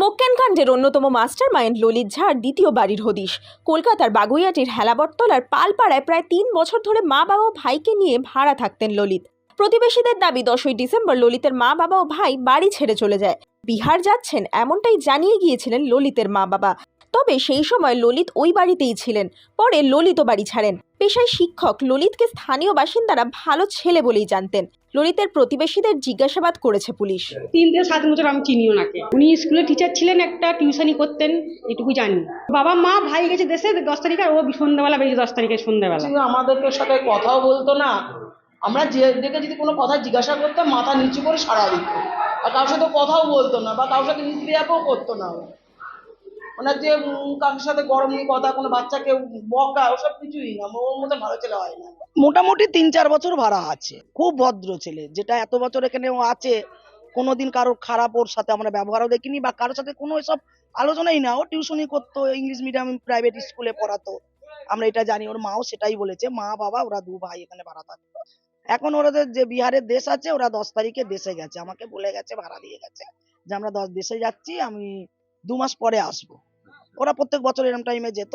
Smoke কাণ্ডের অন্যতম master mind Lalit ঝাড় দ্বিতীয় বাড়ির হদিশ। কলকাতার বাগুইয়াটির হেলাবটতলার পালপাড়ায় প্রায় তিন বছর ধরে মা বাবা ও ভাইকে নিয়ে ভাড়া থাকতেন ললিত। প্রতিবেশীদের দাবি, দশই ডিসেম্বর ললিতের মা বাবা ও ভাই বাড়ি ছেড়ে চলে যায়। বিহার যাচ্ছেন এমনটাই জানিয়ে গিয়েছিলেন ললিতের মা বাবা। তবে সেই সময় ললিত ওই বাড়িতেই ছিলেন। পরে ললিত বাড়ি ছাড়েন। পেশায় শিক্ষক ললিতকে স্থানীয় বাসিন্দারা ভালো ছেলে বলেই জানতেন। ললিতের প্রতিবেশীদের জিজ্ঞাসাবাদ করেছে পুলিশ। তিন থেকে সাত বছর আমি চিনি ওনাকে। উনি স্কুলে টিচার ছিলেন একটা টিউশনি করতেন এটুকু জানি। বাবা মা ভাই গেছে দেশে দশ তারিখে আর ও সন্ধ্যাবেলা বেরিয়েছে দশ তারিখে সন্ধ্যাবেলা। সে আমাদেরকে সাথে কথাও বলতো না। আমরা যে দেখে যদি কোনো কথা জিজ্ঞাসা করতাম মাথা নিচু করে সারা দিত। আর কারোর সাথে কথাও বলতো না বা কারোর সাথে মিসবিহেভও করতো না। ওনার যে কারোর সাথে গরম কথা, কোনো বাচ্চাকে বকা, ওসব কিছুই না। ওর মতো ভালো ছেলে হয় না। মোটামুটি তিন চার বছর ভাড়া আছে। খুব ভদ্র ছেলে। যেটা এত বছর এখানে ও আছে, কোনোদিন কারোর খারাপ ওর সাথে আমরা ব্যবহারও দেখিনি বা কারোর সাথে কোনো এসব আলোচনাই না। ও টিউশনি করতো, ইংলিশ মিডিয়াম প্রাইভেট স্কুলে পড়াতো। আমরা এটা জানি, ওর মাও সেটাই বলেছে। মা, বাবা, ওরা দু ভাই এখানে ভাড়া থাকতো। এখন ওদের যে বিহারের দেশ আছে, ওরা দশ তারিখে দেশে গেছে। আমাকে বলে গেছে, ভাড়া দিয়ে গেছে যে আমরা দশ দেশে যাচ্ছি, আমি দু মাস পরে আসব। ওরা প্রত্যেক বছর এরম টাইমে যেত।